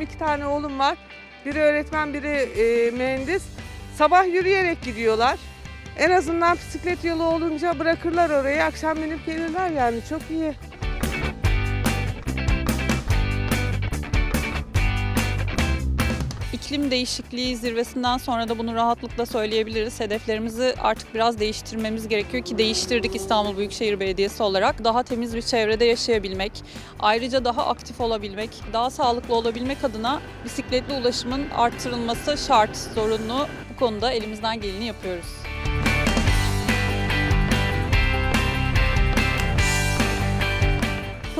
iki tane oğlum var. Biri öğretmen, biri e, mühendis. Sabah yürüyerek gidiyorlar. En azından bisiklet yolu olunca bırakırlar orayı. Akşam binip gelirler yani çok iyi. İklim değişikliği zirvesinden sonra da bunu rahatlıkla söyleyebiliriz. Hedeflerimizi artık biraz değiştirmemiz gerekiyor ki değiştirdik İstanbul Büyükşehir Belediyesi olarak. Daha temiz bir çevrede yaşayabilmek, ayrıca daha aktif olabilmek, daha sağlıklı olabilmek adına bisikletli ulaşımın artırılması şart, zorunlu. Bu konuda elimizden geleni yapıyoruz.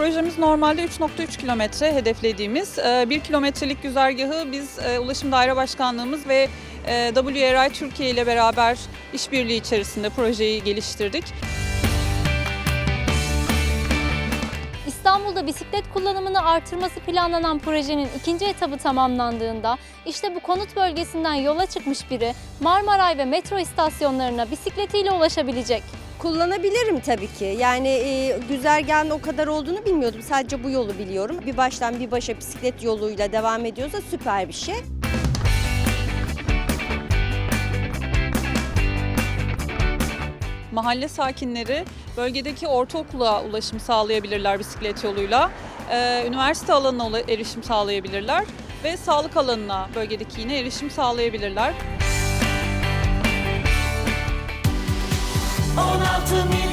Projemiz normalde 3.3 kilometre hedeflediğimiz. 1 kilometrelik güzergahı biz e, Ulaşım Daire Başkanlığımız ve e, WRI Türkiye ile beraber işbirliği içerisinde projeyi geliştirdik. İstanbul'da bisiklet kullanımını artırması planlanan projenin ikinci etabı tamamlandığında işte bu konut bölgesinden yola çıkmış biri Marmaray ve metro istasyonlarına bisikletiyle ulaşabilecek. Kullanabilirim tabii ki. Yani e, güzergahın o kadar olduğunu bilmiyordum. Sadece bu yolu biliyorum. Bir baştan bir başa bisiklet yoluyla devam ediyorsa süper bir şey. Mahalle sakinleri bölgedeki ortaokula ulaşım sağlayabilirler bisiklet yoluyla. Ee, Üniversite alanına erişim sağlayabilirler ve sağlık alanına bölgedeki yine erişim sağlayabilirler. on out to me.